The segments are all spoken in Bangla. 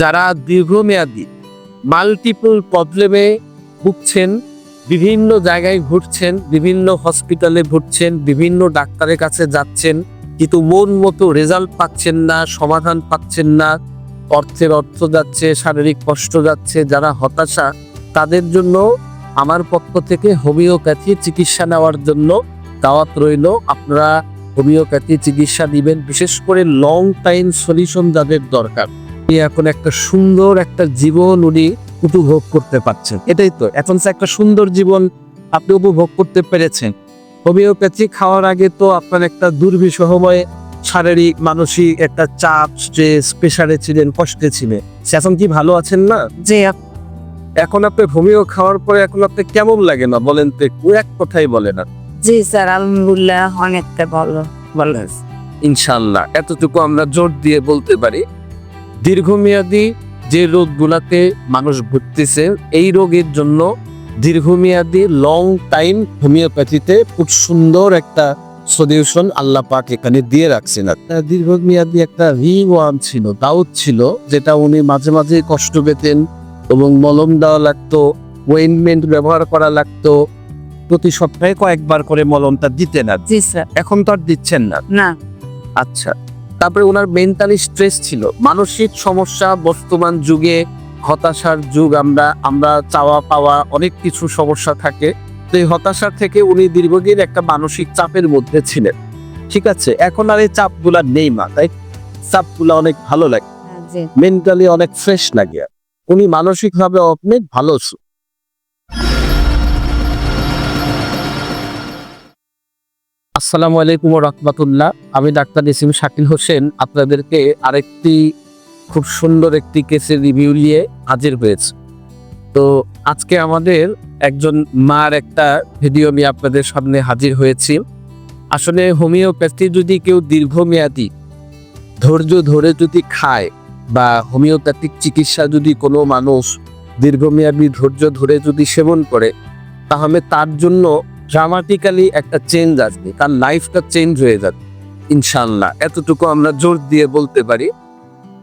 যারা দীর্ঘমেয়াদী মাল্টিপল প্রবলেমে ভুগছেন, বিভিন্ন জায়গায় ঘুরছেন, বিভিন্ন হসপিটালে ঘুরছেন বিভিন্ন ডাক্তারের কাছে যাচ্ছেন, কিন্তু মন মতো রেজাল্ট পাচ্ছেন না, সমাধান পাচ্ছেন না, অর্থের অর্থ যাচ্ছে, শারীরিক কষ্ট যাচ্ছে, যারা হতাশা, তাদের জন্য আমার পক্ষ থেকে হোমিওপ্যাথি চিকিৎসা নেওয়ার জন্য দাওয়াত রইল। আপনারা হোমিওপ্যাথি চিকিৎসা দিবেন বিশেষ করে লং টাইম সলিউশন যাদের দরকার। এখন একটা সুন্দর একটা জীবন উনি উপভোগ করতে পারছেন। এটাই তো এখন সে একটা সুন্দর জীবন আপনি উপভোগ করতে পেরেছেন। হোমিওপ্যাথি খাওয়ার আগে তো আপনার একটা দুর্বিষহময় শারীরিক মানসিক একটা চাপ স্ট্রেস প্রেশারে ছিলেন কষ্টে ছিলেন। সে এখন কি ভালো আছেন না? যে এখন আপনি হোমিও খাওয়ার পরে এখন আপনি কেমন লাগে না? বলেন তো একটু এক কথাই বলে না। জি স্যার আলহামদুলিল্লাহ অনেকটা ভালো ভালো ইনশাল্লাহ এতটুকু আমরা জোর দিয়ে বলতে পারি। দীর্ঘমেয়াদী যে রোগগুলাতে মানুষ ভুগতেছে এই রোগের জন্য দীর্ঘমেয়াদী লং টাইম হোমিওপ্যাথিতে খুব সুন্দর একটা সলিউশন আল্লাহ পাক এখানে দিয়ে রাখছেন। দীর্ঘমেয়াদী একটা রি রিওয়ার্ম ছিল দাউদ ছিল যেটা উনি মাঝে মাঝে কষ্ট পেতেন এবং মলম দেওয়া লাগতো ওয়েনমেন্ট ব্যবহার করা লাগতো। প্রতি সপ্তাহে কয়েকবার করে মলমটা দিতেন আর এখন তো আর দিচ্ছেন না? না। আচ্ছা। তারপরে ওনার মেন্টালি স্ট্রেস ছিল। মানসিক সমস্যা বর্তমান যুগে হতাশার যুগ আমরা আমরা চাওয়া পাওয়া অনেক কিছু সমস্যা থাকে। তো এই হতাশার থেকে উনি দীর্ঘদিন একটা মানসিক চাপের মধ্যে ছিলেন। ঠিক আছে? এখন আর এই চাপগুলা নেই মা তাই? চাপগুলা অনেক ভালো লাগে। হ্যাঁ, মেন্টালি অনেক ফ্রেশ লাগে। উনি মানসিকভাবে অনেক ভালো আসসালামু আলাইকুম রহমতুল্লাহ আমি ডাক্তার নিসিম শাকিল হোসেন, আপনাদেরকে আরেকটি খুব সুন্দর একটি কেসের রিভিউ নিয়ে হাজির হয়েছে। তো আজকে আমাদের একজন মার একটা ভিডিও আমি আপনাদের সামনে হাজির হয়েছি। আসলে হোমিওপ্যাথি যদি কেউ দীর্ঘমেয়াদী, ধৈর্য ধরে যদি খায় বা হোমিওপ্যাথিক চিকিৎসা যদি কোনো মানুষ দীর্ঘমেয়াদী ধৈর্য ধরে যদি সেবন করে, তাহলে তার জন্য ড্রামাটিক্যালি একটা চেঞ্জ আসবে, তার লাইফটা চেঞ্জ হয়ে যাবে ইনশাল্লাহ এতটুকু আমরা জোর দিয়ে বলতে পারি,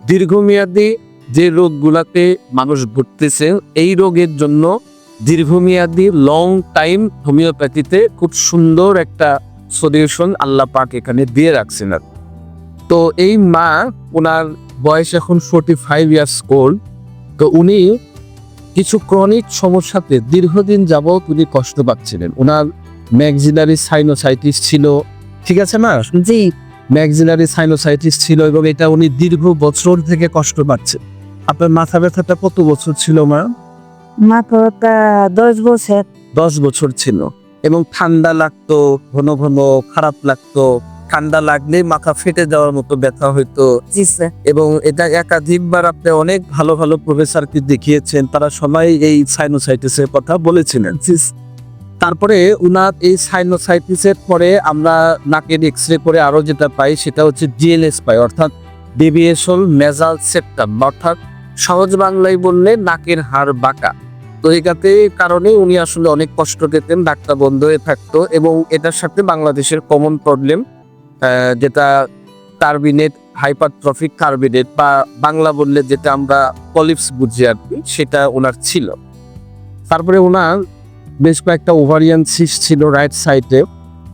দীর্ঘমেয়াদী যে রোগগুলাতে মানুষ ভুগতেছে, এই রোগের জন্য দীর্ঘমেয়াদী লং টাইম হোমিওপ্যাথিতে খুব সুন্দর একটা সলিউশন আল্লাহ পাক এখানে দিয়ে রাখছেন আর তো এই মা, ওনার বয়স এখন ফোর্টি ফাইভ ইয়ার্স ওল্ড তো উনি কিছু ক্রনিক সমস্যাতে দীর্ঘদিন যাবৎ উনি কষ্ট পাচ্ছিলেন। ওনার ম্যাক্সিলারি সাইনোসাইটিস ছিল ঠিক আছে না? জি। ম্যাক্সিলারি সাইনোসাইটিস ছিল এবং এটা উনি দীর্ঘ বছর থেকে কষ্ট পাচ্ছে আপনার মাথা ব্যথাটা কত বছর ছিল মা? মাথাটা দশ বছর। দশ বছর ছিল এবং ঠান্ডা লাগতো ঘন ঘন খারাপ লাগতো। ঠান্ডা লাগলে মাথা ফেটে যাওয়ার মতো ব্যথা হইতো। এবং এটা একাধিকবার আপনি অনেক ভালো ভালো প্রফেসরকে দেখিয়েছেন তারা সবাই এই সাইনোসাইটিসের কথা বলেছিলেন। তারপরে উনার এই সাইনোসাইটিসের পরে আমরা নাকের এক্স রে করে আরও যেটা পাই সেটা হচ্ছে ডিএলএস পাই অর্থাৎ ডেভিয়েশন মেজাল সেপ্টাম অর্থাৎ সহজ বাংলায় বললে নাকের হাড় বাঁকা। তো এটাতে কারণে উনি আসলে অনেক কষ্ট পেতেন ডাক্তার বন্ধ হয়ে থাকতো এবং এটার সাথে বাংলাদেশের কমন প্রবলেম যেটা কার্বিনেট, হাইপারট্রফিক কার্বিনেট বা বাংলা বললে যেটা আমরা পলিপস বুঝি আর কি, সেটা ওনার ছিল। তারপরে ওনার বেশ কয়েকটা ওভারিয়ান সিস্ট ছিল রাইট সাইডে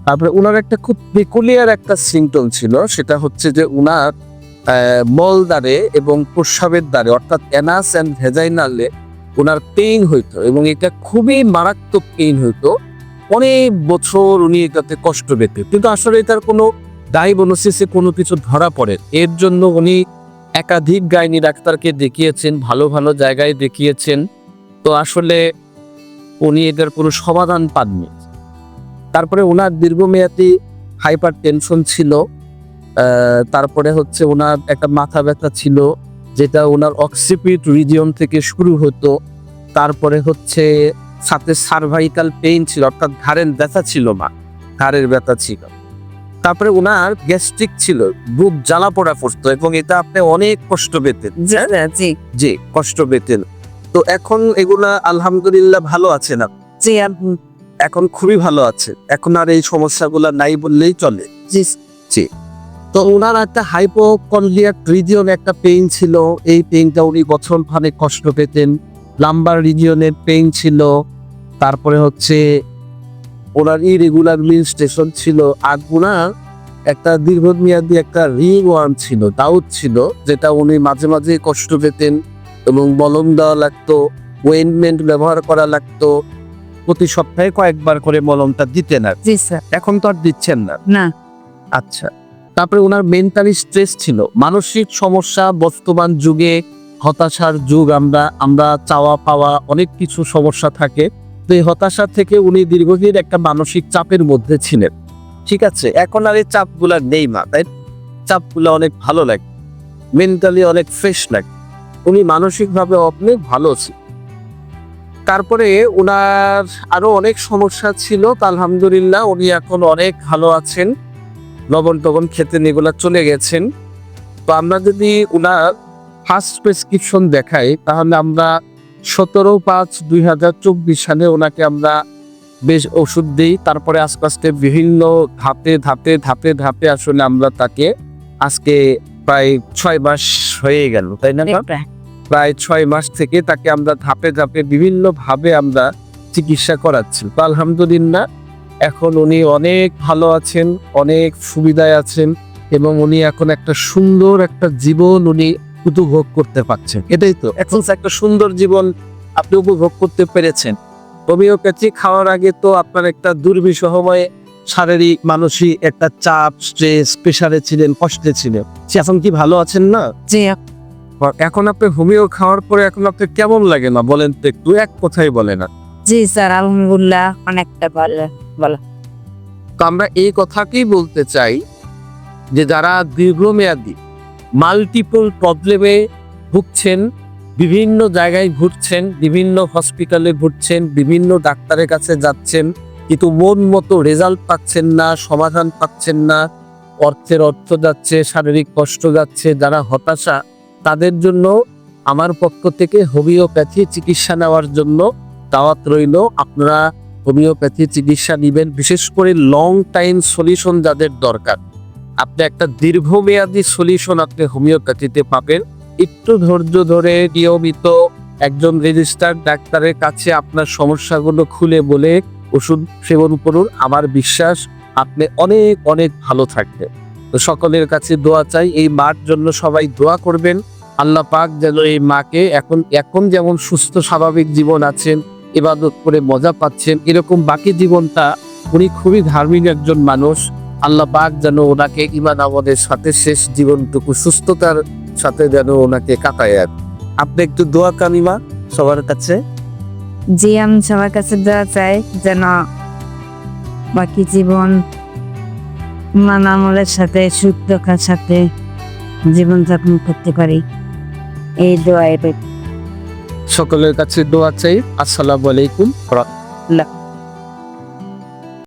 তারপরে ওনার একটা খুব পেকুলিয়ার একটা সিমটম ছিল, সেটা হচ্ছে যে ওনার মল দ্বারে এবং প্রস্রাবের দ্বারে, অর্থাৎ অ্যানাস অ্যান্ড ভেজাইনালে ওনার পেইন হইতো এবং এটা খুবই মারাত্মক পেইন হইতো। অনেক বছর উনি এটাতে কষ্ট পেতেন। কিন্তু আসলে এটার কোনো ডায়াগনোসিসে কোনো কিছু ধরা পড়ে। এর জন্য উনি একাধিক গাইনি ডাক্তারকে দেখিয়েছেন, ভালো ভালো জায়গায় দেখিয়েছেন। তো আসলে উনি এটার কোনো সমাধান পাননি। তারপরে ওনার দীর্ঘমেয়াদী হাইপার টেনশন ছিল তারপরে হচ্ছে ওনার একটা মাথা ব্যথা ছিল, যেটা ওনার অক্সিপিট রিজিয়ন থেকে শুরু হতো। তারপরে হচ্ছে সাথে সার্ভাইকাল পেইন ছিল, অর্থাৎ ঘাড়ের ব্যথা ছিল মা ঘাড়ের ব্যথা ছিল। তারপরে ওনার গ্যাস্ট্রিক ছিল বুক জ্বালা পোড়া পড়তো এবং এটা আপনি অনেক কষ্ট পেতেন। জি জি জি। কষ্ট পেতেন। তো এখন এগুলা আলহামদুলিল্লাহ ভালো আছে না জি এখন খুবই ভালো আছে এখন আর এই সমস্যাগুলো নাই বললেই চলে। জি। জি। তো ওনার একটা হাইপোকন্ড্রিয়াক রিজিয়ন একটা পেইন ছিল। এই পেইনটা উনি গছন ফানে কষ্ট পেতেন। লাম্বার রিজিয়নের পেইন ছিল। তারপরে হচ্ছে ওনার ইরেগুলার মিনস্টেশন ছিল আর ওনার একটা দীর্ঘমেয়াদী একটা রিং ওয়ার্ম ছিল দাউদ ছিল যেটা উনি মাঝে মাঝে কষ্ট পেতেন এবং মলম দেওয়া লাগতো ওয়েনমেন্ট ব্যবহার করা লাগতো। প্রতি সপ্তাহে কয়েকবার করে মলমটা দিতেন আর। এখন তো আর দিচ্ছেন না? না। আচ্ছা। তারপরে ওনার মেন্টালি স্ট্রেস ছিল। মানসিক সমস্যা বর্তমান যুগে হতাশার যুগ আমরা আমরা চাওয়া পাওয়া অনেক কিছু সমস্যা থাকে। এই হতাশা থেকে উনি দীর্ঘদিন একটা মানসিক চাপের মধ্যে ছিলেন। ঠিক আছে, এখন আর এই চাপগুলা নেই মা, তাই চাপগুলো অনেক ভালো লাগে মেন্টালি অনেক ফ্রেশ লাগে। উনি মানসিকভাবে অনেক ভালো ছিল তারপরে ওনার আরও অনেক সমস্যা ছিল আলহামদুলিল্লাহ উনি এখন অনেক ভালো আছেন। লবণ টবণ খেতে এগুলা চলে গেছেন। তো আমরা যদি উনার ফার্স্ট প্রেসক্রিপশন দেখাই, তাহলে আমরা সতেরো পাঁচ দুই হাজার চব্বিশ সালে ওনাকে আমরা বেশ ওষুধ দিই। তারপরে আস্তে আস্তে বিভিন্ন ধাপে ধাপে ধাপে ধাপে আসলে আমরা তাকে আজকে প্রায় ছয় মাস হয়ে গেল তাই না প্রায়। ছয় মাস থেকে তাকে আমরা ধাপে ধাপে বিভিন্ন ভাবে আমরা চিকিৎসা করাচ্ছি। তো আলহামদুলিল্লাহ এখন উনি অনেক ভালো আছেন অনেক সুবিধায় আছেন এবং উনি এখন একটা সুন্দর একটা জীবন উনি উপভোগ করতে পারছেন। এটাই তো। এখন একটা সুন্দর জীবন আপনি উপভোগ করতে পেরেছেন হোমিওপ্যাথি খাওয়ার আগে তো আপনার একটা দুর্বিষহময় শারীরিক মানসিক একটা চাপ স্ট্রেস প্রেশারে ছিলেন কষ্টে ছিলেন। সে এখন কি ভালো আছেন না? জি। এখন আপনি হোমিও খাওয়ার পরে এখন আপনি কেমন লাগে না? বলেন তো একটু এক কথাই বলে না। জি স্যার আলহামদুলিল্লাহ অনেকটা ভালো ভালো। তো আমরা এই কথাকেই বলতে চাই যে যারা দীর্ঘমেয়াদী মাল্টিপল প্রবলেমে ভুগছেন, বিভিন্ন জায়গায় ঘুরছেন, বিভিন্ন হসপিটালে ঘুরছেন, বিভিন্ন ডাক্তারের কাছে যাচ্ছেন, কিন্তু মন মতো রেজাল্ট পাচ্ছেন না, সমাধান পাচ্ছেন না, অর্থের অর্থ যাচ্ছে, শারীরিক কষ্ট যাচ্ছে, যারা হতাশা, তাদের জন্য আমার পক্ষ থেকে হোমিওপ্যাথি চিকিৎসা নেওয়ার জন্য দাওয়াত রইল। আপনারা হোমিওপ্যাথি চিকিৎসা নিবেন, বিশেষ করে লং টাইম সলিউশন যাদের দরকার। আপনি একটা দীর্ঘমেয়াদী সলিউশন আপনি হোমিওপ্যাথিতে পাবেন। একটু ধৈর্য ধরে নিয়মিত একজন রেজিস্টার্ড ডাক্তারের কাছে আপনার সমস্যাগুলো খুলে বলে ওষুধ সেবন করুন। আমার বিশ্বাস আপনি অনেক অনেক ভালো থাকবেন। তো সকলের কাছে দোয়া চাই, এই মার জন্য সবাই দোয়া করবেন। আল্লাহ পাক যেন এই মাকে এখন এখন যেমন সুস্থ, স্বাভাবিক জীবন আছেন, ইবাদত করে মজা পাচ্ছেন, এরকম বাকি জীবনটা উনি খুবই ধার্মিক একজন মানুষ। আল্লাহ পাক যেন ওনাকে ইমান আমাদের সাথে শেষ জীবনটুকু সুস্থতার সাথে যেন ওনাকে কাটায় আর। আপনি একটু দোয়া কানিমা সবার কাছে। জি আমি সবার কাছে দেওয়া চাই যেন বাকি জীবন মান আমলের সাথে সুখ রক্ষার সাথে জীবনযাপন করতে পারি। এই দোয়াই সকলের কাছে দোয়া চাই। আসসালামু আলাইকুম। রইল